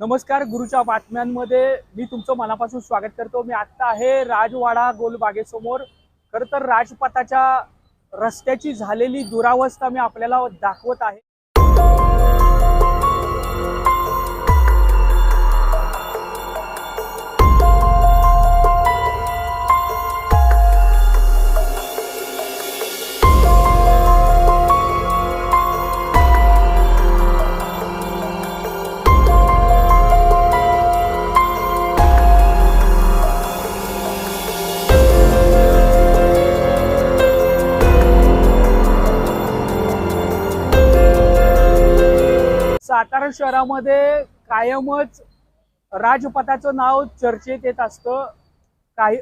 नमस्कार गुरुच्या बातम्यांमध्ये मी तुमचं मनापासून स्वागत करतो. मी आत्ता आहे राजवाडा गोलबागेसमोर. खरं तर राजपथाच्या रस्त्याची झालेली दुरावस्था मी आपल्याला दाखवत आहे. सातारा शहरामध्ये कायमच राजपथाचं नाव चर्चेत येत असतं. काही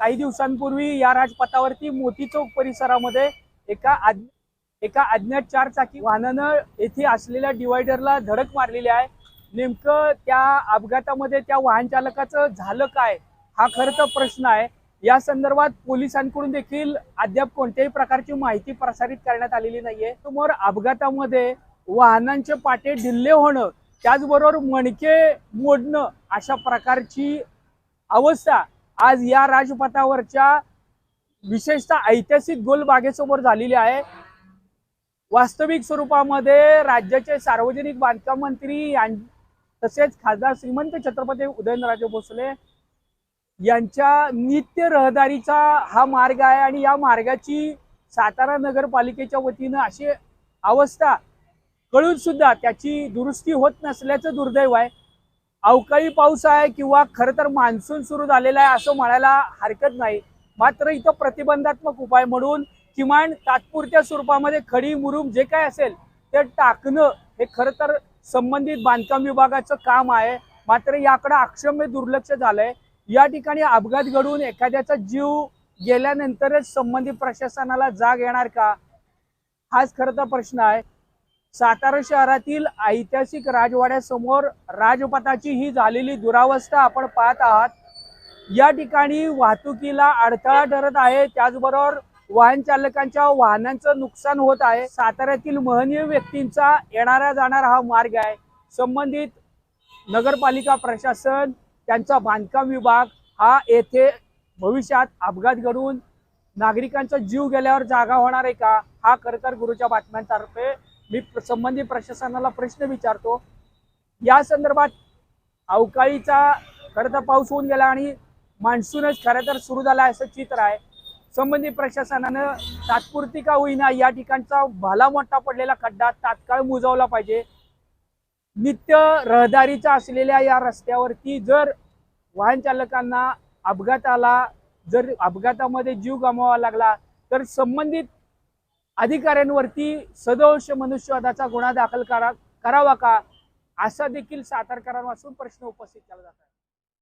काही दिवसांपूर्वी या राजपथावरती मोती चौक परिसरामध्ये एका अज्ञ एका अज्ञात चार चाकी वाहनानं येथे असलेल्या डिवायडरला धडक मारलेली आहे. नेमकं त्या अपघातामध्ये त्या वाहन चालकाचं झालं काय? हा खरं तर प्रश्न आहे. या संदर्भात पोलिसांकडून देखील अद्याप कोणत्याही प्रकारची माहिती प्रसारित करण्यात आलेली नाहीये. समोर अपघातामध्ये वाहनांचे पाटे ढिल्ले होणं त्याचबरोबर मणके मोडणं अशा प्रकारची अवस्था आज या राजपथावरच्या विशेषतः ऐतिहासिक गोलबागेसमोर झालेली आहे. वास्तविक स्वरूपामध्ये राज्याचे सार्वजनिक बांधकाम मंत्री यां तसेच खासदार श्रीमंत छत्रपती उदयनराजे भोसले यांच्या नित्य रहदारीचा हा मार्ग आहे आणि या मार्गाची सातारा नगरपालिकेच्या वतीनं अशी अवस्था कळून सुद्धा त्याची दुरुस्ती होत नसल्याचं दुर्दैव आहे. अवकाळी पाऊस आहे किंवा खरं तर मान्सून सुरू झालेला आहे असं म्हणायला हरकत नाही. मात्र इथं प्रतिबंधात्मक उपाय म्हणून किमान तात्पुरत्या स्वरूपामध्ये खडी मुरुम जे काय असेल ते टाकणं हे खरं तर संबंधित बांधकाम विभागाचं काम आहे. मात्र याकडे अक्षम्य दुर्लक्ष झालंय. या ठिकाणी अपघात घडून एखाद्याचा जीव गेल्यानंतरच संबंधित प्रशासनाला जाग येणार का? हाच खरं तर प्रश्न आहे. सातारा शहरातील ऐतिहासिक राजवाड्यासमोर राजपथाची ही झालेली दुरावस्था आपण पाहत आहात. या ठिकाणी वाहतुकीला अडथळा ठरत आहे. त्याचबरोबर वाहन चालकांच्या वाहनांचं नुकसान होत आहे. साताऱ्यातील महनीय व्यक्तींचा येणारा जाणारा हा मार्ग आहे. संबंधित नगरपालिका प्रशासन त्यांचा बांधकाम विभाग हा येथे भविष्यात अपघात घडून नागरिकांचा जीव गेल्यावर जागा होणार आहे का? हा खरं तर गुरुच्या बातम्यांतर्फे मी संबंधित प्रशासनाला प्रश्न विचारतो. या संदर्भात अवकाळीचा खरं तर पाऊस होऊन गेला आणि मान्सूनच खरं तर सुरू झाला असं चित्र आहे. संबंधित प्रशासनानं तात्पुरती का होईना या ठिकाणचा भला मोठा पडलेला खड्डा तात्काळ मुजवला पाहिजे. नित्य रहदारीचा असलेल्या या रस्त्यावरती जर वाहन चालकांना अपघाताला जर अपघातामध्ये जीव गमवावा लागला तर संबंधित अधिकाऱ्यांवरती सदोष मनुष्यवादाचा गुन्हा दाखल करा करावा का? असा देखील सातारकरांपासून प्रश्न उपस्थित केला जात आहे.